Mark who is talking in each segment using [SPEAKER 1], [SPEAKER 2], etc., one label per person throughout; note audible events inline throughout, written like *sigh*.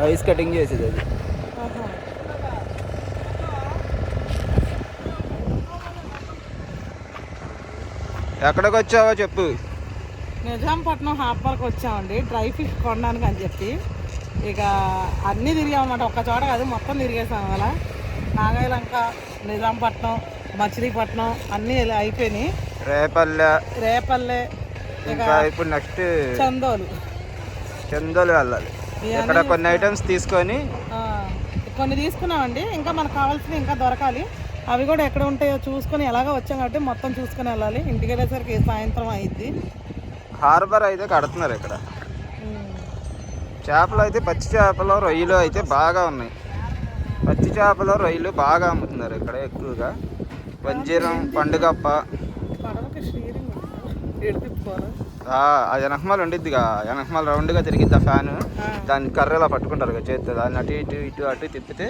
[SPEAKER 1] Ice
[SPEAKER 2] cutting చేసేది అది. ఎక్కడికి వచ్చావో చెప్పు.
[SPEAKER 1] నిజాంపట్నం హార్బర్కి వచ్చామండి. డ్రై ఫిష్ కొనడానికి అని చెప్పి. ఇక అన్నీ తిరిగామన్నమాట. ఒక్క చోట కాదు మొత్తం తిరిగేసాం అలా. నాగాయలంక నిజాంపట్నం మచిలీపట్నం అన్నీ ఇలా అయిపోయినాయి.
[SPEAKER 2] రేపల్లె.
[SPEAKER 1] రేపల్లె. ఇక
[SPEAKER 2] ఇంకా ఇప్పుడు నెక్స్ట్
[SPEAKER 1] చందోలు.
[SPEAKER 2] చందోలు వెళ్ళాలి. ఇక్కడ కొన్ని ఐటమ్స్ తీసుకొని
[SPEAKER 1] కొన్ని తీసుకున్నామండి. ఇంకా మనకు కావాల్సినవి ఇంకా దొరకాలి. అవి కూడా ఎక్కడ ఉంటాయో చూసుకొని ఎలాగో వచ్చాం కాబట్టి మొత్తం చూసుకొని వెళ్ళాలి. ఇంటికి వెళ్ళేసరికి సాయంత్రం అయింది
[SPEAKER 2] హార్బర్ అయితే కడుతున్నారు ఇక్కడ. చేపలు అయితే పచ్చి చేపలు రొయ్యలు అయితే బాగా ఉన్నాయి. పచ్చి చేపలు రొయ్యలు బాగా అమ్ముతున్నారు ఇక్కడ ఎక్కువగా. వంజీరం పండుగప్ప. ఆ వెనకమాల ఉండిద్దిగా. వెనకమాల రౌండ్గా తిరిగిద్ది ఆ. ఫ్యాన్ దాన్ని కర్రలా పట్టుకుంటారు చేతితో. దాన్ని అటు ఇటు ఇటు అటు తిప్పితే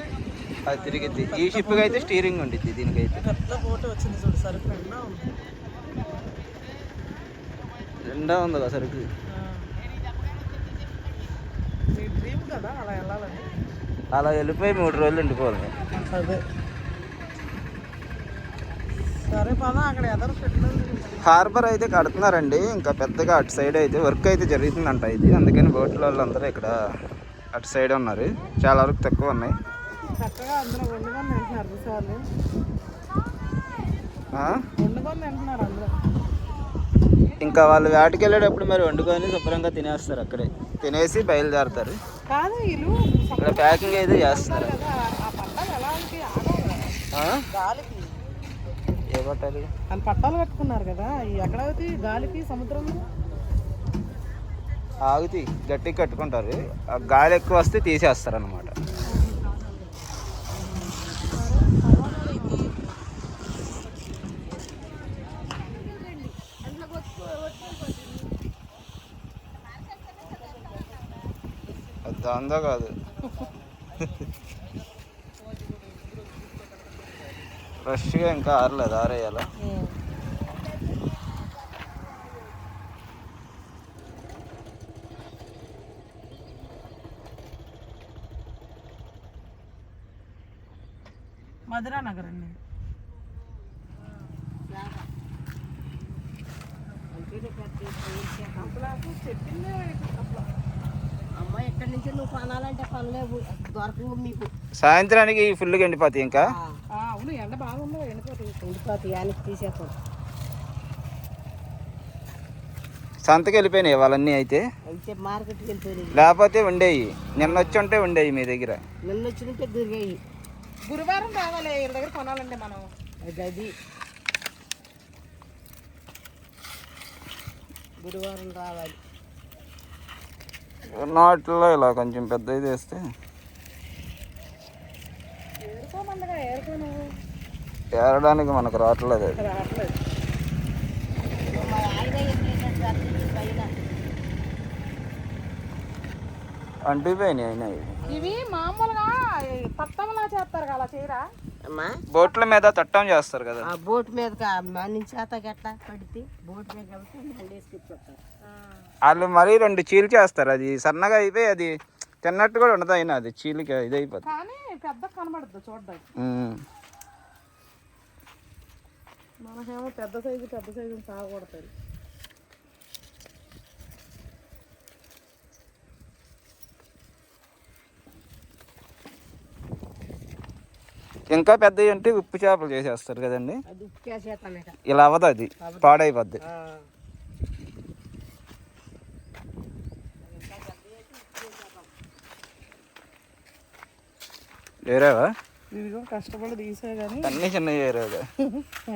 [SPEAKER 2] అది తిరిగిద్ది. ఈ షిప్కి అయితే స్టీరింగ్ ఉండిద్ది దీనికైతే.
[SPEAKER 1] నిండా ఉంది?
[SPEAKER 2] కదా సరుకు.
[SPEAKER 1] అలా
[SPEAKER 2] వెళ్ళిపోయి మూడు రోజులు ఉండిపోవాలి
[SPEAKER 1] అదే సరే పద అక్కడ ఎదరు పెట్టలేదు
[SPEAKER 2] హార్బర్ అయితే కడుతున్నారండి ఇంకా పెద్దగా అటు సైడ్ అయితే వర్క్ అయితే జరుగుతుందంట ఇది. అందుకని బోట్ల వాళ్ళందరూ ఇక్కడ అటు సైడ్ ఉన్నారు. చాలా వరకు తక్కువ ఉన్నాయి. ఇంకా వాళ్ళు వేటకి వెళ్ళేటప్పుడు మరి వండుకొని శుభ్రంగా తినేస్తారు అక్కడే. తినేసి బయలుదేరుతారు. ఇక్కడ ప్యాకింగ్ అయితే చేస్తున్నారు.
[SPEAKER 1] పట్టాలి. వాళ్ళు పట్టాలు కట్టుకున్నారు కదా ఎక్కడ అవుతాయి గాలికి సముద్రంలో?
[SPEAKER 2] ఆగుతి గట్టిగా కట్టుకుంటారు. ఆ గాలి ఎక్కువ వస్తే తీసేస్తారు అనమాట అందా కాదు. *laughs* ఫ్రెష్గా ఇంకా ఆరలేదు ఆరేయాలా?
[SPEAKER 1] మధురా నగర్ అండి.
[SPEAKER 3] అమ్మ ఎక్కడి నుంచి నువ్వు కొనాలంటే కొనలేవు దొరకవు మీకు.
[SPEAKER 2] సాయంత్రానికి ఫుల్గా ఎండిపోతాయి ఇంకా
[SPEAKER 1] ఆ, అవును ఎండ బాగుందో
[SPEAKER 3] ఉండిపోతాయి యానికి తీసేస్తాం.
[SPEAKER 2] సంతకి వెళ్ళిపోయినాయి వాళ్ళన్నీ అయితే?
[SPEAKER 3] అయితే మార్కెట్కి వెళ్ళిపోయినాయి.
[SPEAKER 2] లేకపోతే ఉండేవి నిన్న వచ్చి ఉంటే ఉండేవి మీ దగ్గర.
[SPEAKER 3] నిన్న వచ్చినట్టే దొరికాయి.
[SPEAKER 1] గురువారం రావాలి వీళ్ళ దగ్గర కొనాలండి మనం.
[SPEAKER 3] అది అది. గురువారం రావాలి.
[SPEAKER 2] నాట్లో ఇలా కొంచెం పెద్దది చేస్తే
[SPEAKER 1] ఏరుకోమండగా ఏరుకో నువ్వు
[SPEAKER 2] ఏరడానికి మనకు రావట్లేదు. అది అంటిపోయినాయి అయినా ఇవి.
[SPEAKER 1] మామూలుగా పట్టంలా చేస్తారు కదా అలా చేయరా
[SPEAKER 3] అమ్మా.
[SPEAKER 2] బోట్ల మీద తట్టం చేస్తారు కదా.
[SPEAKER 3] ఆ బోట్ మీద చేత గట్ల పడితే బోట్ మీద
[SPEAKER 2] వాళ్ళు మరీ రెండు చీలికేస్తారు అది సన్నగా అయిపోయి అది తిన్నట్టు కూడా ఉండదు అయినా అది చీలిక ఇది అయిపోతుంది
[SPEAKER 1] కానీ పెద్ద కనబడద్దు చూడడానికి. మనకేమో పెద్ద సైజు పెద్ద సైజు తాగకూడతాయి
[SPEAKER 2] ఇంకా పెద్దవి అంటే ఉప్పు చేపలు చేసేస్తారు కదండి.
[SPEAKER 3] అది ఉప్పు చేస్తానట
[SPEAKER 2] ఇలా అవ్వదు అది. పాడైపోద్ది. వేరేవా
[SPEAKER 1] కూడా కష్టపడి తీసే కానీ
[SPEAKER 2] అన్నీ చిన్నవి వేరేగా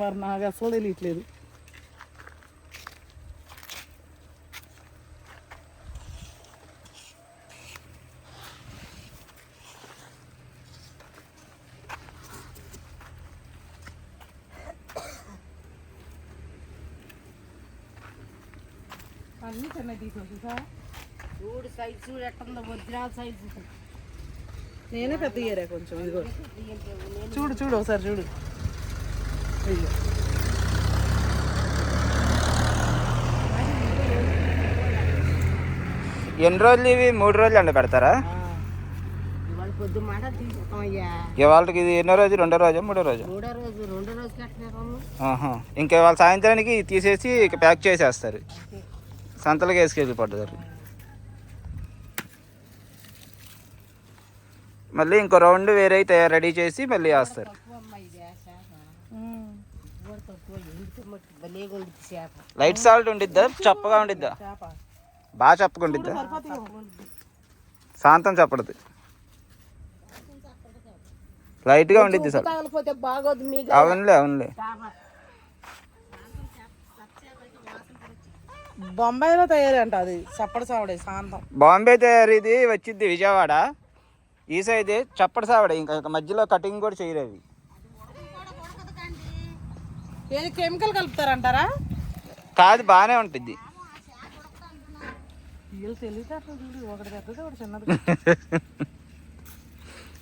[SPEAKER 1] మరి నాకు అసలు తెలియట్లేదు. అన్నీ చిన్నవి తీసేసి సార్
[SPEAKER 3] చూడు సైజు చూడు ఎట్టుందో వజ్రాల సైజు
[SPEAKER 1] నేనే పెద్ద ఏరియా కొంచెం? ఇదిగో. చూడు చూడు ఒకసారి చూడు. అయ్యో.
[SPEAKER 2] ఎన్ని రోజులు ఇవి? మూడు రోజులు ఎండ పెడతారా? ఇవాళకి ఇది ఎన్నో రోజు? రెండో రోజు? మూడో రోజు. ఇంకా ఇవాళ సాయంత్రానికి తీసేసి ఇక ప్యాక్ చేసేస్తారు. సంతలకు వేసుకెళ్ళిపోతారు మళ్ళీ ఇంకో రౌండ్ వేరే తయారు రెడీ చేసి మళ్ళీ వేస్తారు. లైట్ సాల్ట్ ఉండిద్దా? చప్పగా ఉండిద్దా? బాగా చప్పగా ఉండిద్దా? శాంతం చప్పడదు. లైట్గా ఉండిద్ది సార్ అవునులే అవునులే.
[SPEAKER 1] బొంబాయిలో తయారీ అంట అది చప్పడి సావడే శాంతం.
[SPEAKER 2] బాంబే తయారీది వచ్చింది విజయవాడ. ఈ సైడ్ చప్పటి సావడ ఇంకా మధ్యలో కటింగ్ కూడా
[SPEAKER 1] ఏది కెమికల్ కలుపుతారంటారా?
[SPEAKER 2] కాదు బాగానే ఉంటుంది *laughs*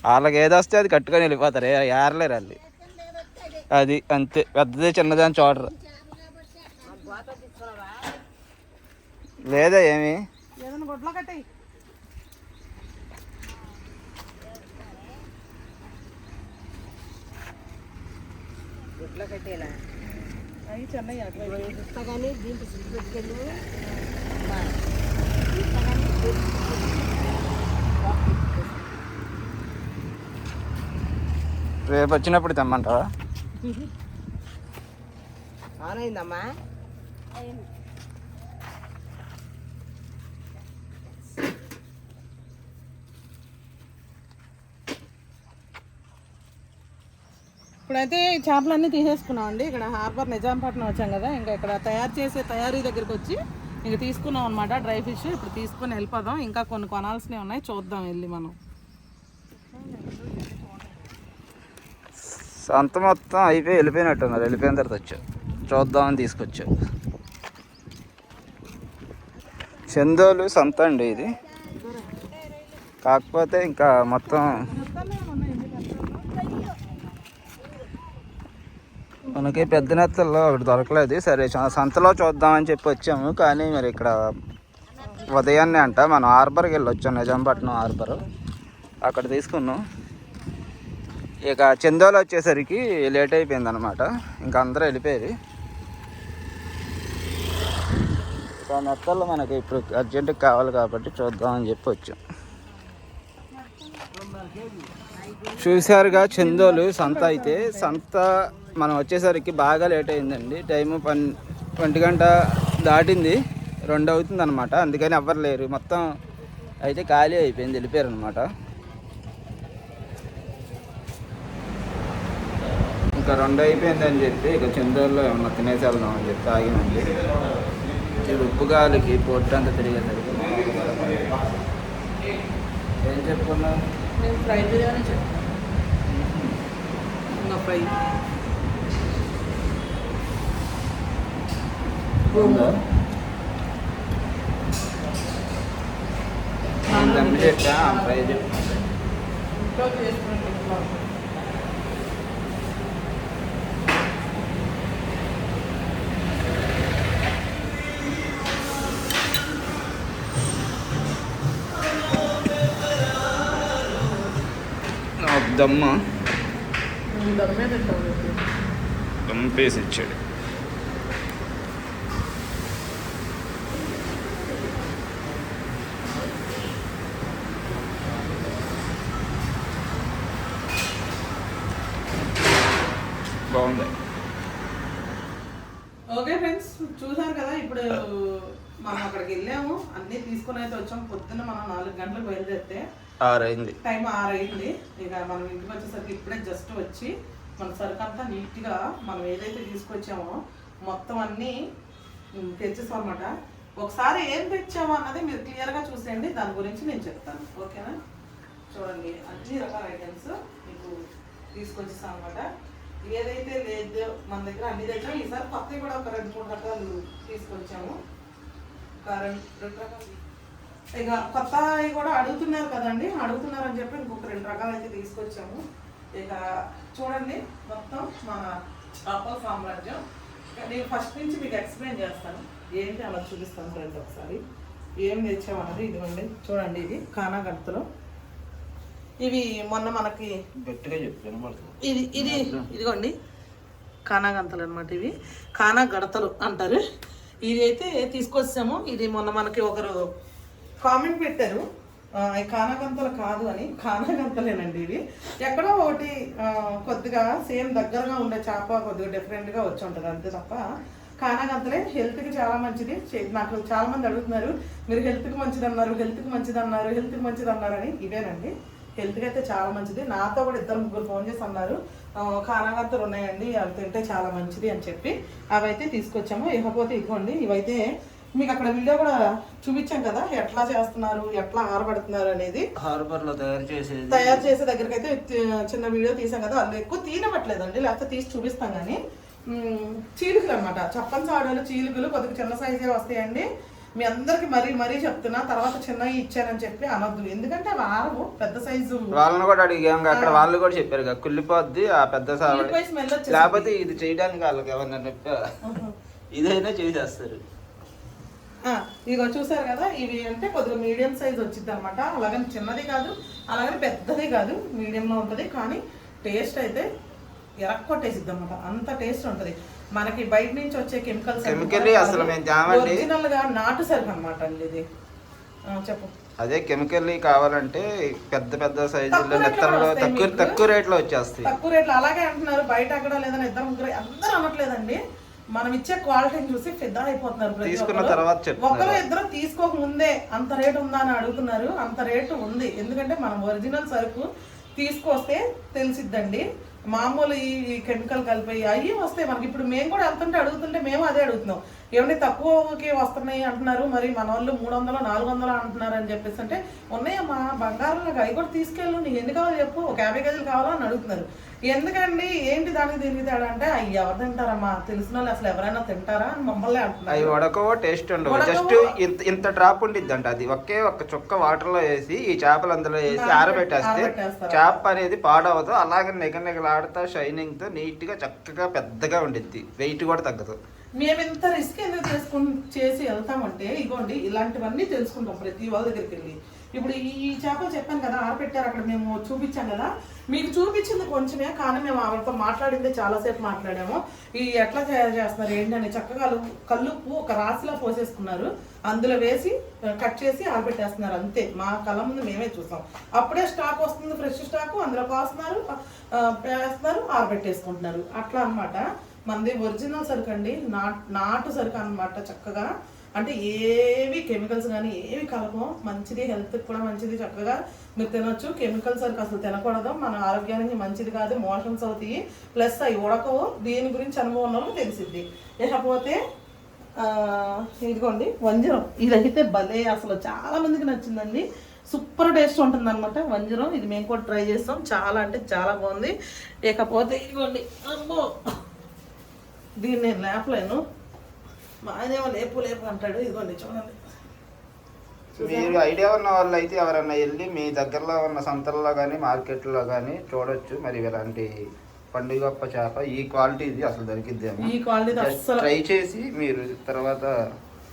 [SPEAKER 2] వాళ్ళకి ఏది వస్తే అది కట్టుకొని వెళ్ళిపోతారు ఏరలేరు వాళ్ళు. అది అంతే పెద్దది చిన్నది అని చూడరు. లేదా ఏమి?
[SPEAKER 1] ఏదైనా గుడ్లో కట్టాయి.
[SPEAKER 3] గుడ్లో కట్టేలా?
[SPEAKER 1] అవి చెన్నై అట్లా
[SPEAKER 3] ఇస్తా కానీ దీంట్లో సిద్ధి పెట్టుకెళ్ళు. ఇస్తా
[SPEAKER 2] రేపు వచ్చినప్పుడు తెమ్మంటావా?
[SPEAKER 3] ఆన్ అయిందమ్మా?
[SPEAKER 1] ఇప్పుడైతే చేపలన్నీ తీసేసుకున్నాం అండి ఇక్కడ హార్బర్ నిజాంపట్నం వచ్చాం కదా ఇంకా ఇక్కడ తయారు చేసే తయారీ దగ్గరికి వచ్చి ఇంకా తీసుకున్నాం అనమాట డ్రై ఫిష్ ఇప్పుడు తీసుకుని వెళ్ళిపోదాం. ఇంకా కొన్ని కొనాల్సినవి ఉన్నాయి చూద్దాం వెళ్ళి మనం.
[SPEAKER 2] సంత మొత్తం అయిపోయి వెళ్ళిపోయినట్టున్నారు వెళ్ళిపోయిన తర్వాత వచ్చావు చూద్దామని తీసుకొచ్చావు చందోలు సంత అండి ఇది. కాకపోతే ఇంకా మొత్తం మనకి పెద్ద నెత్తల్లో ఒకటి దొరకలేదు. సరే సంతలో చూద్దామని చెప్పి వచ్చాము. కానీ మరి ఇక్కడ ఉదయాన్నే అంట మనం హార్బర్కి వెళ్ళొచ్చాం. నిజాంపట్నం హార్బర్. అక్కడ తీసుకున్నాం. ఇక చందోలు వచ్చేసరికి లేట్ అయిపోయింది అనమాట ఇంకా అందరూ వెళ్ళిపోయారు. ఇక నెత్తల్లో మనకి ఇప్పుడు అర్జెంటుగా కావాలి కాబట్టి చూద్దామని చెప్పి వచ్చాం. చూశారుగా చందోలు సంత అయితే సంత మనం వచ్చేసరికి బాగా లేట్ అయిందండి. టైము పన్ ఒంటి గంట దాటింది. రెండు అవుతుంది అనమాట అందుకని ఎవ్వరు లేరు. మొత్తం అయితే ఖాళీ అయిపోయింది. వెళ్ళిపోయారు అనమాట ఇంకా రెండు అయిపోయిందని చెప్పి ఇక చందోల్లో ఏమన్నా తినేసి వెళ్దాం అని చెప్పి ఆగినండి. ఇది ఉప్పు గాలికి పొట్టు అంతా తిరిగేసరికి. ఏం చెప్పుకున్నావు
[SPEAKER 1] నేను ఫ్రై బిర్యానీ ఫ్రై.
[SPEAKER 2] దమ్మ. దమ్ పేసి ఇచ్చాడు బాగుంది
[SPEAKER 1] ఓకే ఫ్రెండ్స్ చూసారు కదా ఇప్పుడు మనం అక్కడికి వెళ్ళాము అన్నీ తీసుకుని అయితే వచ్చాం పొద్దున్న మనం నాలుగు గంటలకు బయలుదేరితే
[SPEAKER 2] ఆరైంది.
[SPEAKER 1] టైం ఆరైంది. ఇక మనం ఇంటికి వచ్చేసరికి ఇప్పుడే జస్ట్ వచ్చి మన సరుకు అంతా నీట్గా మనం ఏదైతే తీసుకొచ్చామో మొత్తం అన్నీ తెచ్చేస్తాం తెచ్చేసాం అనమాట ఒకసారి ఏం తెచ్చామో అన్నది మీరు క్లియర్గా చూసేయండి. దాని గురించి నేను చెప్తాను. ఓకేనా? చూడండి. అన్ని రకాల ఐటమ్స్ మీకు తీసుకొచ్చేసాం అనమాట ఏదైతే లేదు మన దగ్గర అన్ని దగ్గర ఈసారి కొత్తవి కూడా ఒక రెండు మూడు రకాలు తీసుకొచ్చాము. ఒక రెండు రెండు రకాలు ఇక కొత్త కూడా అడుగుతున్నారు కదండి అడుగుతున్నారని చెప్పి ఇంకొక రెండు రకాలు అయితే తీసుకొచ్చాము. ఇక చూడండి మొత్తం మన చేపల సామ్రాజ్యం. ఇక నేను ఫస్ట్ నుంచి మీకు ఎక్స్ప్లెయిన్ చేస్తాను. ఏంటి అలా చూపిస్తాను ఫ్రెండ్స్ ఒకసారి. ఏం తెచ్చామన్నది ఇదిగోండి చూడండి ఇది కానా గంతలు ఇవి మొన్న మనకి ఇది ఇది ఇదిగోండి కానా గంతలు అనమాట ఇవి. కానా గడతలు అంటారు. ఇది అయితే తీసుకొచ్చాము. ఇది మొన్న మనకి ఒకరు కామెంట్ పెట్టారు. కానాగంతలు కాదు అని. కానాగంతలేనండి ఇవి. ఎక్కడో ఒకటి కొద్దిగా సేమ్ దగ్గరగా ఉండే చేప కొద్దిగా డిఫరెంట్గా వచ్చి ఉంటుంది అంతే తప్ప కానాగంతలే హెల్త్కి చాలా మంచిది. చే- నాకు చాలా మంది అడుగుతున్నారు మీరు హెల్త్కి మంచిది అన్నారు హెల్త్కి మంచిది అన్నారు హెల్త్కి మంచిది అన్నారు అని. ఇవేనండి. హెల్త్కి అయితే చాలా మంచిది. నాతో కూడా ఇద్దరు ముగ్గురు ఫోన్ చేసి అన్నారు "ఆ, కానాగంతలు ఉన్నాయండి అవి తింటే చాలా మంచిది అని చెప్పి. అవైతే తీసుకొచ్చాము. ఇకపోతే ఇవ్వండి. ఇవైతే మీకు అక్కడ వీడియో కూడా చూపించాం కదా ఎట్లా చేస్తున్నారు ఎట్లా ఆరబడుతున్నారు అనేది.
[SPEAKER 2] హార్బర్లో తయారు చేసేది.
[SPEAKER 1] తయారు చేసే దగ్గరికి అయితే చిన్న వీడియో తీసాం కదా అందులో ఎక్కువ తీనవట్లేదండి లేకపోతే తీసి చూపిస్తాం కానీ. చీలికలు అనమాట చప్పని సాడలు చీలికలు కొద్దిగా చిన్న సైజే వస్తాయండి. మీ అందరికి మరీ మరీ చెప్తున్నా తర్వాత చిన్నవి ఇచ్చానని చెప్పి అనొద్దు. ఎందుకంటే అవి ఆరవు పెద్ద సైజు.
[SPEAKER 2] వాళ్ళని కూడా అడిగాం అక్కడ వాళ్ళు కూడా చెప్పారు కదా కుళ్ళిపోద్ది ఆ పెద్ద లేకపోతే ఇది చేయడానికి వాళ్ళకి ఎవరన్నా చెప్పా ఇదైనా చేసేస్తారు.
[SPEAKER 1] ఇగో చూసారు కదా ఇవి అంటే కొద్దిగా మీడియం సైజ్ వచ్చింది అనమాట అలాగని చిన్నది కాదు అలాగని పెద్దది కాదు మీడియంలో ఉంటుంది. కానీ టేస్ట్ అయితే ఎరక్కొట్టేసిద్ది అనమాట అంత టేస్ట్ ఉంటుంది. మనకి బయట నుంచి వచ్చే కెమికల్స్. ఒరిజినల్గా నాటు సరుకు అనమాట అండి ఇది. చెప్పు.
[SPEAKER 2] అదే కెమికల్ కావాలంటే పెద్ద పెద్ద సైజుల్లో
[SPEAKER 1] తక్కువ
[SPEAKER 2] నెత్తల్లో. తక్కువ రేట్లో వచ్చేస్తాయి.
[SPEAKER 1] తక్కువ రేట్లు. అలాగే అంటున్నారు బయట అక్కడ లేదని ఇద్దరు ముగ్గురు అందరూ అనట్లేదండి. మనం ఇచ్చే క్వాలిటీని చూసి ఫిదా అయిపోతున్నారు ప్రతి
[SPEAKER 2] తీసుకున్న
[SPEAKER 1] ఒక్కరు.
[SPEAKER 2] తర్వాత.
[SPEAKER 1] ఒకరు ఇద్దరు తీసుకోక ముందే అంత రేటు ఉందా అని అడుగుతున్నారు అంత రేటు ఉంది ఎందుకంటే మనం ఒరిజినల్ సరుకు తీసుకొస్తే తెలిసిద్దండి మామూలు ఈ కెమికల్ కలిపి అవి వస్తాయి మనకి ఇప్పుడు మేము కూడా వెళ్తుంటే అడుగుతుంటే మేము అదే అడుగుతున్నాం ఏమంటే తక్కువకి వస్తున్నాయి అంటున్నారు. మరి మన వాళ్ళు మూడు వందలు నాలుగు వందలు అంటున్నారు అని చెప్పేసి అంటే ఉన్నాయమ్మా బంగారం నాకు అవి కూడా తీసుకెళ్ళు నీకు ఎన్ని కావాలో చెప్పు. ఒక యాభై కేజీలు కావాలా? అని అడుగుతున్నారు. ఎందుకండి? ఏంటి దానికి దీనికి తేడా అంటే అవి ఎవరు తింటారమ్మా? తెలిసిన వాళ్ళు అసలు ఎవరైనా తింటారా? అని మమ్మల్ని
[SPEAKER 2] అవి
[SPEAKER 1] అంటున్నారు
[SPEAKER 2] ఉడకవో టేస్ట్ ఉండవు. జస్ట్ ఇంత ఇంత డ్రాప్ ఉండిద్ది అంట అది. ఒకే ఒక్క చుక్క వాటర్లో వేసి ఈ చేపలు అందులో వేసి ఆరబెట్టేస్తే. చేప అనేది పాడవదు అలాగే నిగనిగలాడుతా షైనింగ్తో నీట్గా చక్కగా పెద్దగా ఉండిద్ది. వెయిట్ కూడా తగ్గదు.
[SPEAKER 1] మేము ఎంత రిస్క్ ఎందుకు తీసుకుని చేసి వెళ్తామంటే ఇగోండి ఇలాంటివన్నీ తెలుసుకుంటాం ప్రతి వాళ్ళ దగ్గరికి వెళ్ళి. ఇప్పుడు ఈ చేప చేపలు చెప్పాను కదా ఆరబెట్టారు అక్కడ మేము చూపించాం కదా. మీకు చూపించింది కొంచెమే కానీ మేము ఆవిడతో మాట్లాడిందే చాలాసేపు మాట్లాడాము. ఈ ఎట్లా తయారు చేస్తున్నారు ఏంటని చక్కగా కల్లుప్పు ఒక రాశిలో పోసేసుకున్నారు. అందులో వేసి కట్ చేసి ఆరబెట్టేస్తున్నారు అంతే. మా కళ్ళ ముందు మేమే చూసాం. అప్పుడే స్టాక్ వస్తుంది ఫ్రెష్ స్టాక్ అందులో పోస్తున్నారు వేస్తున్నారు ఆరబెట్టేసుకుంటున్నారు. అట్లా అనమాట మనది ఒరిజినల్ సరుకు అండి. నాట్ నాటు సరుకు అనమాట చక్కగా. అంటే ఏవి కెమికల్స్ కానీ ఏవి కలపం మంచిది హెల్త్కి కూడా మంచిది చక్కగా. మీరు తినొచ్చు. కెమికల్స్ సరుకు అసలు తినకూడదు. మన ఆరోగ్యానికి మంచిది కాదు. మోషన్స్ అవుతాయి. ప్లస్ అవి ఉడకవు. దీని గురించి అనుభవం ఉన్న వాళ్ళకి తెలిసిద్ది ఇకపోతే ఇదిగోండి వంజరం. ఇదైతే భలే అసలు చాలా మందికి నచ్చిందండి. సూపర్ టేస్ట్ ఉంటుంది అనమాట వంజరం. ఇది మేము కూడా ట్రై చేస్తాం. చాలా అంటే చాలా బాగుంది. ఇకపోతే ఇదిగోండి అమ్మో! దీన్ని నేను లేపలేను. మా ఆయనేమో లేపు లేపు అంటాడు. ఇదిగోండి చూడండి.
[SPEAKER 2] మీరు ఐడియా ఉన్న వాళ్ళు అయితే ఎవరన్నా వెళ్ళి మీ దగ్గరలో ఉన్న సంతల్లో కానీ మార్కెట్లో కానీ చూడొచ్చు. మరి ఇలాంటి పండుగప్ప చేప ఈ క్వాలిటీ ఇది అసలు దొరికిద్ది
[SPEAKER 1] ఈ క్వాలిటీ అస్సలు
[SPEAKER 2] ట్రై చేసి మీరు తర్వాత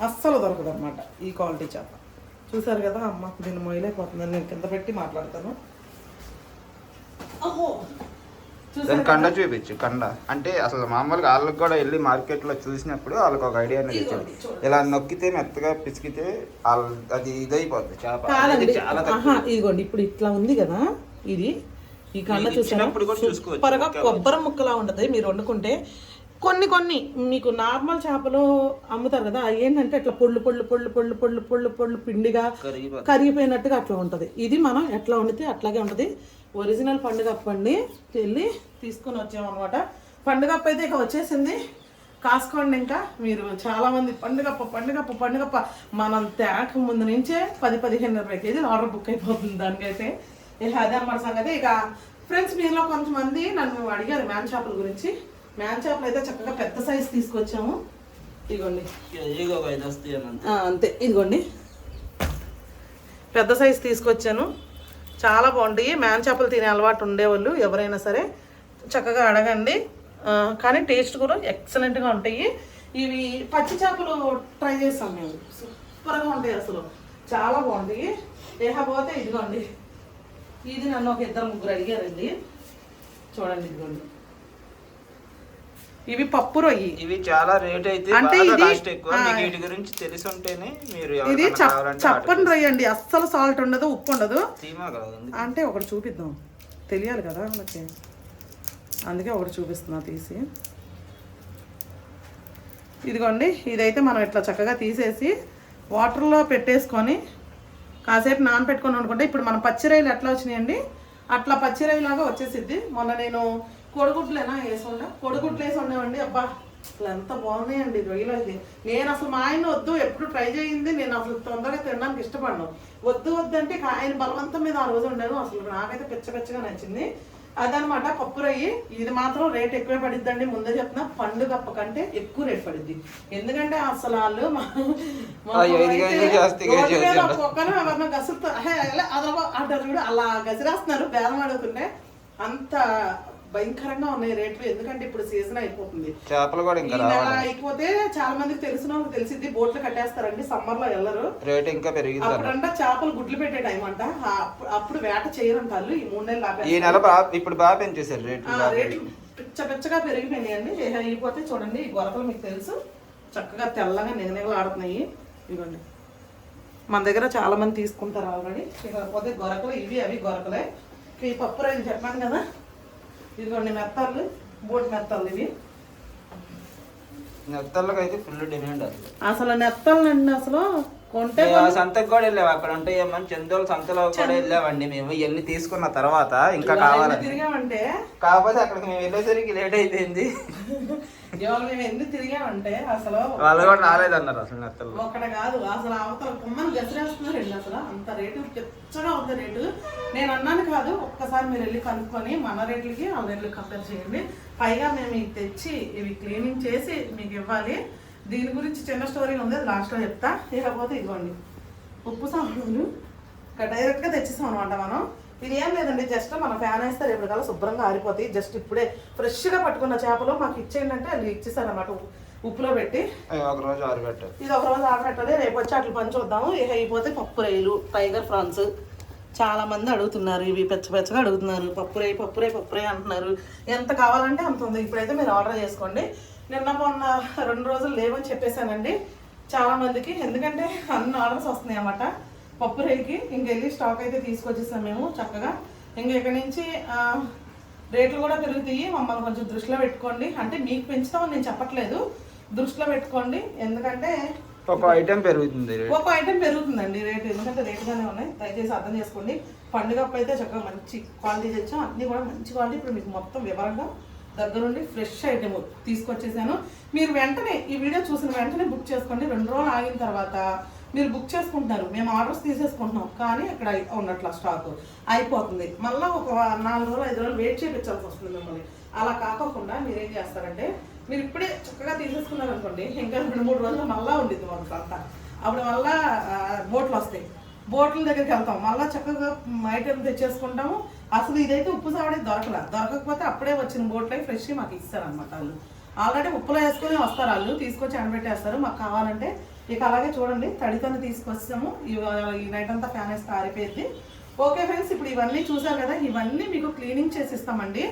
[SPEAKER 1] అస్సలు దొరకదు అనమాట ఈ క్వాలిటీ చేప. చూసారు కదా అమ్మ దీన్ని మొయలేకపోతుందని నేను కింద పెట్టి మాట్లాడతాను.
[SPEAKER 2] దాని కండ చూపించు కండ. అంటే అసలు మామూలుగా వాళ్ళకి కూడా వెళ్ళి మార్కెట్లో చూసినప్పుడు వాళ్ళకి ఒక ఐడియా అనేది
[SPEAKER 1] చూడండి.
[SPEAKER 2] ఇలా నొక్కితే మెత్తగా పిసికితే అది ఇదైపోద్ది చేప.
[SPEAKER 1] ఇదిగోండి ఇప్పుడు ఇట్లా ఉంది కదా ఇది. ఈ కండ
[SPEAKER 2] చూసుకోవచ్చు.
[SPEAKER 1] సూపర్గా. కొబ్బరి ముక్కలా ఉంటుంది మీరు వండుకుంటే. కొన్ని కొన్ని మీకు నార్మల్ చేపలు అమ్ముతారు కదా ఏంటంటే ఇట్లా పొళ్ళు పొళ్ళు పొళ్ళు పొళ్ళు పొళ్ళు పొళ్ళు పొళ్ళు పిండిగా. కరిగిపోయినట్టుగా అట్లా ఉంటుంది. ఇది మనం ఎట్లా వండితే అట్లాగే ఉంటుంది. ఒరిజినల్ పండుగప్ప అండి. వెళ్ళి తీసుకొని వచ్చామన్నమాట పండుగప్ప అయితే ఇక వచ్చేసింది. కాసుకోండి ఇంకా. మీరు చాలా మంది పండుగప్ప పండుగప్ప పండుగప్ప మనం తేక ముందు నుంచే పది పదిహేను ఇరవై కేజీలు ఆర్డర్ బుక్ అయిపోతుంది దానికైతే. ఇక అదే అన్నమాట సంగతి. ఇక ఫ్రెండ్స్ మీలో కొంతమంది నన్ను అడిగారు మ్యాన్ చేపల గురించి. మ్యాన్ చేపలు అయితే చక్కగా పెద్ద సైజు తీసుకొచ్చాము. ఇదిగోండి అంతే. ఇదిగోండి. పెద్ద సైజు తీసుకొచ్చాను. చాలా బాగుంటాయి. మ్యాన్ చేపలు తినే అలవాటు ఉండేవాళ్ళు ఎవరైనా సరే చక్కగా అడగండి. కానీ టేస్ట్ కూడా ఎక్సలెంట్గా ఉంటాయి. ఇవి పచ్చి చేపలు ట్రై చేస్తాం మేము. సూపర్గా ఉంటాయి అసలు. చాలా బాగుంటాయి. లేకపోతే ఇదిగోండి. ఇది నన్ను ఒక ఇద్దరు ముగ్గురు అడిగారండి. చూడండి ఇదిగోండి. ఇవి పప్పు రొయ్యి.
[SPEAKER 2] ఇవి చాలా రేట్ అయితే
[SPEAKER 1] అంటే ఇది-
[SPEAKER 2] వీటి గురించి తెలిసి ఉంటేనే మీరు
[SPEAKER 1] ఇది చప్పని రొయ్య అండి. అస్సలు సాల్ట్ ఉండదు ఉప్పు ఉండదు. అంటే ఒకటి చూపిద్దాం. తెలియాలి కదా వాళ్ళకి అందుకే ఒకటి చూపిస్తున్నా తీసి. ఇదిగోండి ఇదైతే మనం ఇట్లా చక్కగా తీసేసి వాటర్లో పెట్టేసుకొని కాసేపు నానపెట్టుకొని వండుకుంటే ఇప్పుడు మన పచ్చిరొయ్యలు ఎట్లా వచ్చినాయండి? అట్లా పచ్చిరొయ్యలాగా వచ్చేసిద్ది. మొన్న నేను కొడుగుడ్లేనా వేసుండా కొడుగుడ్లు వేసి ఉండేవండి అబ్బా అసలు ఎంత బాగున్నాయండి రొయ్యలు అది నేను అసలు మా ఆయన వద్దు ఎప్పుడు ట్రై చేయింది నేను అసలు తొందరగా తినడానికి ఇష్టపడను. వద్దు వద్దు అంటే ఇక ఆయన బలవంతం మీద ఆ రోజు ఉండను అసలు నాకైతే పిచ్చ పిచ్చగా నచ్చింది. అదనమాట పప్పు రొయ్యి. ఇది మాత్రం రేట్ ఎక్కువే పడిద్దండి. ముందే చెప్తున్నా పండు కప్ప కంటే ఎక్కువ రేట్ పడిద్ది. ఎందుకంటే అసలు వాళ్ళు అయితే. ఒక్కొక్కరు ఎవరినో గసురుతో "హే, ఎలా అదరగో" అంటారు చూడు. అలా గసిరేస్తున్నారు. బేరం అడుగుతుంటే అంత భయంకరంగా ఉన్నాయి రేట్లు ఎందుకంటే ఇప్పుడు సీజన్ అయిపోతుంది.
[SPEAKER 2] చేపలు కూడా ఇంకా
[SPEAKER 1] అయిపోతే చాలా మందికి తెలిసిన వాళ్ళకి తెలిసిద్ది బోట్లు కట్టేస్తారండి సమ్మర్లో వెళ్ళరు
[SPEAKER 2] రేట్ ఇంకా పెరిగిద్దాం
[SPEAKER 1] అప్పుడంట చేపలు గుడ్లు పెట్టే టైం అంట. అప్పుడు- వేట చేయరంట వాళ్ళు ఈ మూడు నెలలు
[SPEAKER 2] ఈ. నెల ఇప్పుడు బాగా పెంచేశారు రేట్లు
[SPEAKER 1] పిచ్చ పిచ్చగా పెరిగిపోయినాయండి అయిపోతే చూడండి ఈ గొరకలు మీకు తెలుసు. చక్కగా తెల్లగా నిగనిగలు ఆడుతున్నాయి. ఇవ్వండి మన దగ్గర చాలా మంది తీసుకుంటారు ఆల్రెడీ ఇకపోతే గొరకలు ఇవి అవి గొరకలే. ఈ పప్పు రైలు చెప్పాను కదా. ఇదిగోండి మెత్తాలు బోటి మెత్తాలు ఇవి.
[SPEAKER 2] నెత్తళ్ళకి అయితే ఫుల్ డిమాండ్ అసలు
[SPEAKER 1] అసలు నెత్తలండి అసలు
[SPEAKER 2] సంతకు కూడా వెళ్ళాము అక్కడ ఉంటే ఏమని చందోలు సంతలో కూడా వెళ్ళామండి మేము. ఇవన్నీ తీసుకున్న తర్వాత ఇంకా
[SPEAKER 1] తిరిగామంటే?
[SPEAKER 2] కాకపోతే అక్కడికి మేము వెళ్ళేసరికి లేట్ అయిపోయింది.
[SPEAKER 1] అసలు
[SPEAKER 2] వాళ్ళు కూడా రాలేదన్నారు అసలు నెత్తలు
[SPEAKER 1] ఒక్కడ కాదు అసలు అవతల కుమ్మని గసిరేస్తున్నారండి అసలు. అంత రేటు పిచ్చగా ఉంది రేటు. నేను అన్నాను కాదు ఒక్కసారి మీరు వెళ్ళి కనుక్కొని మన రేట్లకి వాళ్ళ రేట్లు కంపేర్ చేయండి. పైగా మేము ఇవి తెచ్చి ఇవి క్లీనింగ్ చేసి మీకు ఇవ్వాలి. దీని గురించి చిన్న స్టోరీ ఉంది అది లాస్ట్లో చెప్తా. ఇకపోతే ఇదిగోండి. ఉప్పు ఇక్కడ డైరెక్ట్గా తెచ్చేసాం అనమాట మనం. ఇది ఏం లేదండి జస్ట్ మన ఫ్యాన్ వేస్తే రేపు కల్లా శుభ్రంగా ఆరిపోతాయి. జస్ట్ ఇప్పుడే ఫ్రెష్గా పట్టుకున్న చేపలు మాకు ఇచ్చేయండి అంటే అది ఇచ్చేసారనమాట ఉప్పులో పెట్టి.
[SPEAKER 2] ఒక రోజు
[SPEAKER 1] ఇది ఒక రోజు ఆడబెట్టాలి రేపు వచ్చి అట్లా పని చూద్దాము. ఇక అయిపోతే పప్పు రైలు టైగర్ ఫ్రాన్స్. చాలా మంది అడుగుతున్నారు ఇవి పెచ్చ పెచ్చగా అడుగుతున్నారు. పప్పు రే పప్పు రే పప్పు రే అంటున్నారు. ఎంత కావాలంటే అంత ఉంది. ఇప్పుడైతే మీరు ఆర్డర్ చేసుకోండి. నిన్న మొన్న రెండు రోజులు లేవని చెప్పేశానండి. చాలా మందికి ఎందుకంటే అన్ని ఆర్డర్స్ వస్తున్నాయి అన్నమాట. పప్పు రేకి ఇంకెళ్ళి స్టాక్ అయితే తీసుకొచ్చేసాం మేము చక్కగా. ఇంక ఇక్కడి నుంచి రేట్లు కూడా పెరుగుతాయి. మమ్మల్ని కొంచెం దృష్టిలో పెట్టుకోండి. అంటే మీకు పెంచుతామని నేను చెప్పట్లేదు. దృష్టిలో పెట్టుకోండి. ఎందుకంటే
[SPEAKER 2] ఒక ఐటెం పెరుగుతుంది
[SPEAKER 1] ఒక్కో ఐటెం పెరుగుతుందండి రేటు. ఎందుకంటే రేటుగానే ఉన్నాయి. దయచేసి అర్థం చేసుకోండి. పండుగ అయితే చక్కగా మంచి క్వాలిటీ తెచ్చాం. అన్నీ కూడా మంచి క్వాలిటీ. ఇప్పుడు మీకు మొత్తం వివరంగా దగ్గరుండి ఫ్రెష్ ఐటెం తీసుకొచ్చేసాను. మీరు వెంటనే ఈ వీడియో చూసిన వెంటనే బుక్ చేసుకోండి. రెండు రోజులు ఆగిన తర్వాత మీరు బుక్ చేసుకుంటున్నారు. మేము ఆర్డర్స్ తీసేసుకుంటున్నాం. కానీ ఇక్కడ ఉన్నట్ల స్టాక్ అయిపోతుంది. మళ్ళీ ఒక నాలుగు రోజులు ఐదు రోజులు వెయిట్ చేయించాల్సి వస్తుంది మిమ్మల్ని. అలా కాకోకుండా మీరు ఏం చేస్తారంటే మీరు ఇప్పుడే చక్కగా తీసేసుకున్నారు అనుకోండి ఇంకా రెండు మూడు రోజులు మళ్ళీ ఉండిద్ది మాకు అంతా అప్పుడు మళ్ళీ బోట్లు వస్తాయి. బోట్ల దగ్గరికి వెళ్తాం. మళ్ళీ చక్కగా ఐటెం తెచ్చేసుకుంటాము. అసలు ఇదైతే ఉప్పు సావడే దొరకల. దొరకకపోతే అప్పుడే వచ్చిన బోట్లే ఫ్రెష్ మాకు ఇస్తారనమాట వాళ్ళు. ఆల్రెడీ ఉప్పులో వేసుకొని వస్తారు వాళ్ళు తీసుకొచ్చి ఎండబెట్టేస్తారు. మాకు కావాలంటే ఇక అలాగే చూడండి తడితోనే తీసుకొస్తాము. ఈ నైట్ అంతా ఫ్యాన్ వేస్తే ఆరిపోయింది ఓకే ఫ్రెండ్స్ ఇప్పుడు ఇవన్నీ చూసారు కదా ఇవన్నీ మీకు క్లీనింగ్ చేసి ఇస్తామండి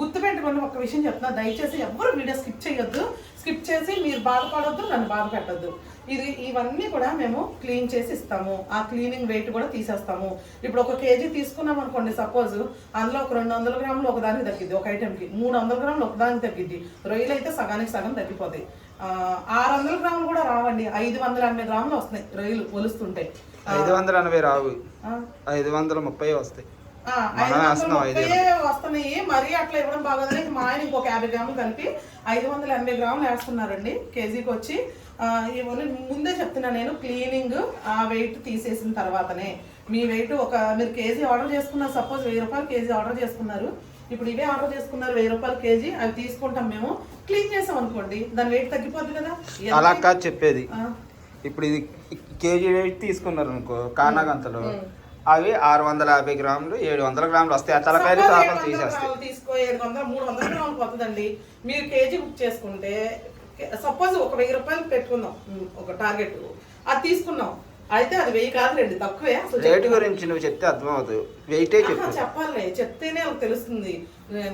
[SPEAKER 1] గుర్తుపెట్టుకోండి ఒక విషయం చెప్తున్నా. దయచేసి ఎవరు వీడియో స్కిప్ చేయొద్దు. స్కిప్ చేసి మీరు బాధపడొద్దు నన్ను బాధ పెట్టద్దు. ఇది ఇవన్నీ కూడా మేము క్లీన్ చేసి ఇస్తాము. ఆ క్లీనింగ్ వెయిట్ కూడా తీసేస్తాము. ఇప్పుడు ఒక కేజీ తీసుకున్నాం అనుకోండి సపోజ్ అందులో ఒక రెండు వందల గ్రాములు ఒక దానికి తగ్గిద్ది ఒక ఐటెంకి మూడు వందల గ్రాములు ఒక దానికి తగ్గిద్ది. రొయ్యలు అయితే సగానికి సగం తగ్గిపోతాయి. ఆరు వందల గ్రాములు కూడా రావండి. ఐదు వందల ఎనభై గ్రాములు వస్తున్నాయి రొయ్యలు ఒలుస్తుంటాయి
[SPEAKER 2] ఐదు వందల ఎనభై రావు. ఐదు వందల ముప్పై వస్తాయి.
[SPEAKER 1] వస్తున్నాయి. మరీ అట్లా ఇవ్వడం బాగోదని మా ఆయన ఇంకొక యాభై గ్రాములు కలిపి ఐదు వందల ఎనభై గ్రాములు వేస్తున్నారండి కేజీకి వచ్చి. ఇవన్నీ ముందే చెప్తున్నా నేను క్లీనింగ్ ఆ వెయిట్ తీసేసిన తర్వాతనే. మీ వెయిట్ ఒక మీరు కేజీ ఆర్డర్ చేసుకున్నారు సపోజ్ వెయ్యి రూపాయలు కేజీ ఆర్డర్ చేసుకున్నారు. ఇప్పుడు ఇవే ఆర్డర్ చేసుకున్నారు వెయ్యి రూపాయలు కేజీ అవి తీసుకుంటాం మేము. క్లీన్ చేసాం అనుకోండి దాని వెయిట్ తగ్గిపోద్ది కదా?
[SPEAKER 2] అలా కాదు చెప్పేది. ఇప్పుడు ఇది కేజీ వెయిట్ తీసుకున్నారు అనుకో కానాగంతలు. అవి ఆరు వందల యాభై గ్రాములు ఏడు వందల గ్రాములు వస్తాయి. తలకాయలు
[SPEAKER 1] 700
[SPEAKER 2] తీసేస్తాయి.
[SPEAKER 1] తీసుకో ఏడు వందల మూడు వందల గ్రాములు పోతుందండి. మీరు కేజీ బుక్ చేసుకుంటే సపోజ్ ఒక వెయ్యి రూపాయలు పెట్టుకుందాం ఒక టార్గెట్. అది తీసుకున్నాం. అయితే అది వెయ్యి కాదు రెండు తక్కువే
[SPEAKER 2] రేటు గురించి నువ్వు చెప్తే అర్థం అవుతుంది వెయిటే చెప్పు.
[SPEAKER 1] చెప్పాలి చెప్తేనే తెలుస్తుంది.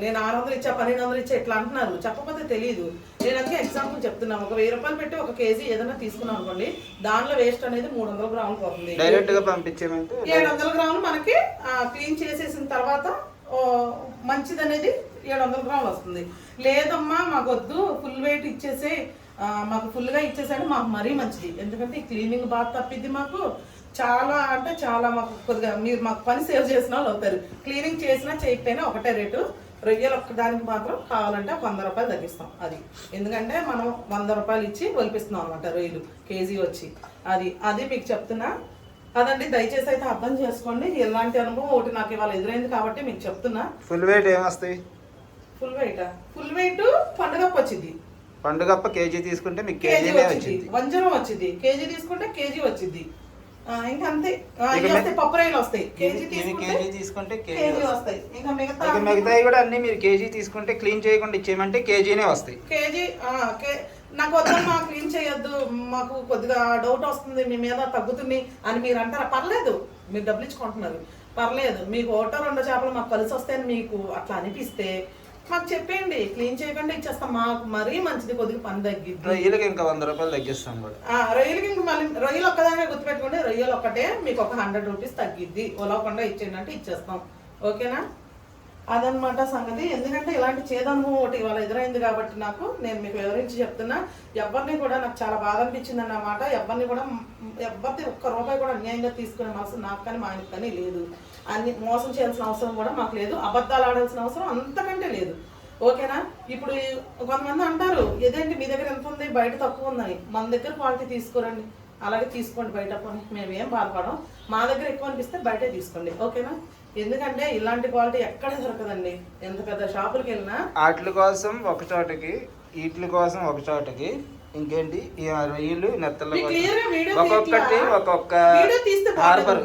[SPEAKER 1] నేను ఆరు వందలు ఇచ్చా పన్నెండు వందలు ఇచ్చా ఇట్లా అంటున్నారు. చెప్పకపోతే తెలియదు నేను అందుకే ఎగ్జాంపుల్ చెప్తున్నాను ఒక వెయ్యి రూపాయలు పెట్టి ఒక కేజీ ఏదైనా తీసుకున్నాం అనుకోండి దానిలో వేస్ట్ అనేది మూడు వందల గ్రాములు పోతుంది.
[SPEAKER 2] డైరెక్ట్గా పంపించేమంటే
[SPEAKER 1] ఏడు వందల గ్రాములు మనకి క్లీన్ చేసేసిన తర్వాత మంచిది అనేది ఏడు వందల గ్రాములు వస్తుంది. లేదమ్మా మాకు వద్దు ఫుల్ వెయిట్ ఇచ్చేసి మాకు ఫుల్గా ఇచ్చేసాడు మాకు మరీ మంచిది. ఎందుకంటే ఈ క్లీనింగ్ బాగా తప్పిద్ది మాకు. చాలా అంటే చాలా మాకు కొద్దిగా మీరు మాకు పని సేవ్ చేసిన వాళ్ళు అవుతారు. క్లీనింగ్ చేసినా చేయకపోయినా ఒకటే రేటు. రొయ్యలు ఒక్క దానికి మాత్రం కావాలంటే వంద రూపాయలు తగ్గిస్తాం అది. ఎందుకంటే మనం వంద రూపాయలు ఇచ్చి ఒలిపిస్తున్నాం అనమాట రొయ్యలు కేజీ వచ్చి. అది అది మీకు చెప్తున్నా. అదండి దయచేసి అయితే అర్థం చేసుకోండి. ఎలాంటి అనుభవం ఒకటి నాకు ఇవాళ ఎదురైంది కాబట్టి మీకు చెప్తున్నా.
[SPEAKER 2] ఫుల్ వెయిట్ ఏమొస్తాయి?
[SPEAKER 1] ఫుల్ వెయిట్ ఫుల్ వెయిట్ పండుగకు వచ్చింది.
[SPEAKER 2] పండుగప్ప కేజీ తీసుకుంటే మీకు
[SPEAKER 1] కేజీ వచ్చింది. వంజరం వచ్చింది. కేజీ తీసుకుంటే కేజీ వచ్చింది. ఇంకా అంతే. వస్తాయి పప్పు రైలు వస్తాయి. కేజీ తీసుకుంటే
[SPEAKER 2] కేజీ వస్తాయి.
[SPEAKER 1] ఇంకా మిగతా
[SPEAKER 2] కూడా అన్ని మీరు కేజీ తీసుకుంటే క్లీన్ చేయకుండా ఇచ్చేయమంటే కేజీనే వస్తాయి.
[SPEAKER 1] కేజీ నాకు వద్దమ్మా క్లీన్ చేయొద్దు. మాకు కొద్దిగా డౌట్ వస్తుంది మీ మీద తగ్గుతుంది అని మీరు అంటారా? పర్లేదు మీరు డబ్బులు ఇచ్చుకుంటున్నారు. పర్లేదు మీకు ఒకటో రెండో చేపలు మాకు కలిసి వస్తాయని మీకు అట్లా అనిపిస్తే మాకు చెప్పేయండి క్లీన్ చేయకుండా ఇచ్చేస్తాం. మాకు మరీ మంచిది కొద్దిగా పని తగ్గిద్ది.
[SPEAKER 2] రొయ్యలకి ఇంకా వంద రూపాయలు తగ్గిస్తాం కూడా.
[SPEAKER 1] ఆ, రొయ్యలకి ఇంక మళ్ళీ రొయ్యలు ఒక్కదానే గుర్తుపెట్టుకోండి. రొయ్యలు ఒక్కటే మీకు ఒక హండ్రెడ్ రూపీస్ తగ్గిద్ది. ఒలవకుండా ఇచ్చేయండి అంటే ఇచ్చేస్తాం. ఓకేనా? అదనమాట సంగతి. ఎందుకంటే ఇలాంటి చేదనుభవం ఒకటి ఇవాళ ఎదురైంది కాబట్టి నాకు నేను మీకు వివరించి చెప్తున్నా. ఎవరిని కూడా నాకు చాలా బాధ అనిపించింది అన్నమాట. ఎవరిని కూడా ఎవరిది ఒక్క రూపాయి కూడా అన్యాయంగా తీసుకునే మనసు నాకు కానీ మా ఆయనకు కానీ లేదు. అన్ని మోసం చేయాల్సిన అవసరం కూడా మాకు లేదు. అబద్ధాలు ఆడాల్సిన అవసరం అంతకంటే లేదు. ఓకేనా? ఇప్పుడు కొంతమంది అంటారు ఏదేంటి మీ దగ్గర ఎంత ఉంది? బయట తక్కువ ఉందని మన దగ్గర క్వాలిటీ తీసుకోరండి. అలాగే తీసుకోండి బయట పోనీ. మేము ఏం బాధపడం మా దగ్గర ఎక్కువ అనిపిస్తే బయటే తీసుకోండి. ఓకేనా? ఎందుకంటే ఇలాంటి క్వాలిటీ ఎక్కడ దొరకదండి? ఎంత పెద్ద షాపులకి వెళ్ళినా.
[SPEAKER 2] వాటి కోసం ఒక చోటకి వీటి కోసం ఒక చోటకి ఇంకేంటి? ఈ రొయ్యలు నెత్తల ఒక్కొక్కటి? ఒక్కొక్క హార్బర్.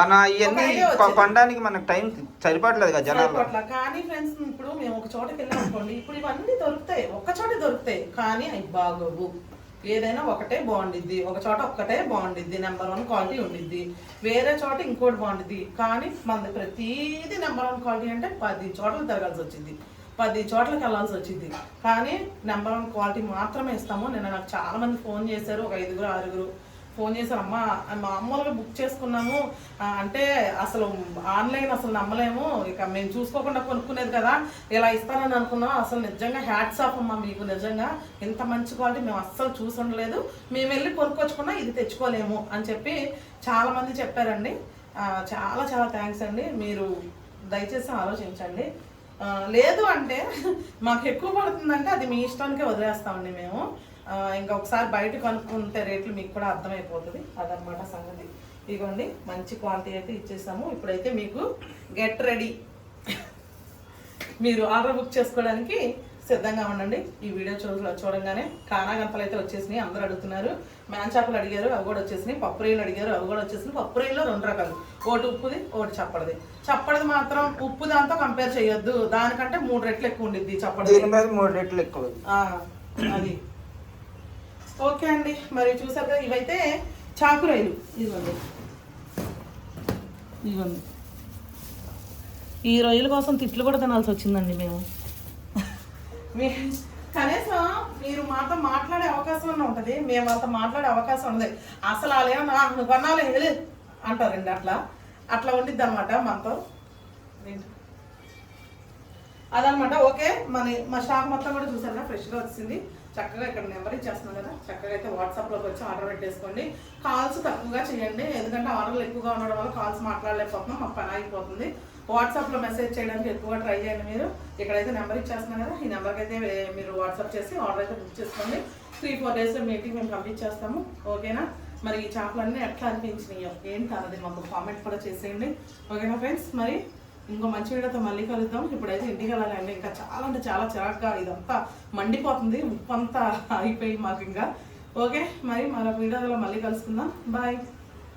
[SPEAKER 1] మనం
[SPEAKER 2] ఇవన్నీ. కొనడానికి మనకు టైం సరిపడలేదు కదా జనాలు.
[SPEAKER 1] కానీ ఫ్రెండ్స్ ఇప్పుడు మేము ఒక చోటకి వెళ్ళాం అనుకోండి ఇప్పుడు ఇవన్నీ దొరుకుతాయి. ఒక్క చోట దొరుకుతాయి. కానీ అవి బాగోవు. ఏదైనా ఒకటే బాగుండిద్ది. ఒక చోట ఒక్కటే బాగుండిద్ది. నెంబర్ వన్ క్వాలిటీ ఉండిద్ది. వేరే చోట ఇంకోటి బాగుండిద్ది. కానీ మన ప్రతీది నెంబర్ వన్ క్వాలిటీ అంటే పది చోట్ల తిరగాల్సి వచ్చింది. పది చోట్లకి వెళ్ళాల్సి వచ్చింది. కానీ నెంబర్ వన్ క్వాలిటీ మాత్రమే ఇస్తాము. నిన్న నాకు చాలామంది ఫోన్ చేశారు. ఒక ఐదుగురు ఆరుగురు. ఫోన్ చేశారు అమ్మ మామూలుగా బుక్ చేసుకున్నాము. అంటే అసలు ఆన్లైన్ అసలు నమ్మలేము. ఇక మేము చూసుకోకుండా కొనుక్కునేది కదా ఇలా ఇస్తానని అనుకున్నాం. అసలు నిజంగా హ్యాట్స్ ఆఫ్ అమ్మా మీకు నిజంగా. ఇంత మంచి క్వాలిటీ మేము అస్సలు చూసి ఉండలేదు. మేము వెళ్ళి కొనుక్కొచ్చుకున్నా ఇది తెచ్చుకోలేము అని చెప్పి చాలామంది చెప్పారండి. చాలా చాలా థ్యాంక్స్ అండి. మీరు దయచేసి ఆలోచించండి. లేదు అంటే మాకు ఎక్కువ పడుతుందంటే అది మీ ఇష్టానికే వదిలేస్తామండి మేము. ఇంకా ఒకసారి బయట కనుక్కుంటే రేట్లు మీకు కూడా అర్థమైపోతుంది. అదనమాట సంగతి. ఇదిగోండి మంచి క్వాలిటీ అయితే ఇచ్చేసాము. ఇప్పుడైతే మీకు గెట్ రెడీ. మీరు ఆర్డర్ బుక్ చేసుకోవడానికి సిద్ధంగా ఉండండి. ఈ వీడియో చూ చూడంగానే కానాగంతలు అయితే వచ్చేసినాయి. అందరూ అడుగుతున్నారు. మ్యాన్ చేపలు అడిగారు అవి కూడా వచ్చేసినాయి. పప్పు రొయ్యలు అడిగారు అవి కూడా వచ్చేసినాయి. పప్పు రొయ్యలో రెండు రకాలు. ఒకటి ఉప్పుది ఒకటి చప్పడిది. చప్పడిది మాత్రం ఉప్పు దాంతో కంపేర్ చేయొద్దు. దానికంటే మూడు రెట్లు ఎక్కువ ఉండిద్ది చప్పడిది.
[SPEAKER 2] మూడు రెట్లు ఎక్కువ
[SPEAKER 1] అది. ఓకే అండి. మరి చూసారు కదా ఇవైతే చాకు రైలు ఇదిగోండి. ఇదిగోండి. ఈ రొయ్యల కోసం తిట్లు కూడా తినాల్సి వచ్చిందండి మేము. మీ కనీసం మీరు మాతో మాట్లాడే అవకాశం అన్న ఉంటుంది. మేము వాళ్ళతో మాట్లాడే అవకాశం ఉంది అసలు వాళ్ళు నాకు "ఆ, నువ్వు కొనాలి వెళ్ళు" అంటారండి అట్లా. అట్లా ఉండిద్ది అనమాట మనతో. అదనమాట ఓకే. మన మా షాప్ మొత్తం కూడా చూసారా ఫ్రెష్గా వచ్చింది చక్కగా ఇక్కడ నెంబర్ ఇచ్చేస్తున్నాం కదా. చక్కగా అయితే వాట్సాప్లోకి వచ్చి ఆర్డర్ పెట్టేసుకోండి. కాల్స్ తక్కువగా చేయండి. ఎందుకంటే ఆర్డర్లు ఎక్కువగా ఉండడం వల్ల కాల్స్ మాట్లాడలేకపోతున్నాం. మాకు పని అయిపోతుంది. వాట్సాప్లో మెసేజ్ చేయడానికి ఎక్కువగా ట్రై చేయండి మీరు. ఇక్కడైతే నెంబర్ ఇచ్చేస్తున్నాం కదా. ఈ నెంబర్కి అయితే మీరు వాట్సాప్ చేసి ఆర్డర్ అయితే బుక్ చేసుకోండి. త్రీ ఫోర్ డేస్లో మీటింగ్ మేము పంపించేస్తాము. ఓకేనా మరి ఈ చేపలన్నీ ఎట్లా అనిపించినాయో ఏంటి అన్నది మాకు కామెంట్ కూడా చేసేయండి. ఓకేనా ఫ్రెండ్స్ మరి ఇంకో మంచి వీడియోతో మళ్ళీ కలుద్దాం. ఇప్పుడైతే ఇంటికి వెళ్ళాలండి. ఇంకా చాలా అంటే చాలా చిరాగ్గా ఇదంతా మండిపోతుంది. ఉప్పు అంతా అయిపోయి మాకు ఇంకా. ఓకే మరి మరొక వీడియోలో మళ్ళీ కలుసుకుందాం. బాయ్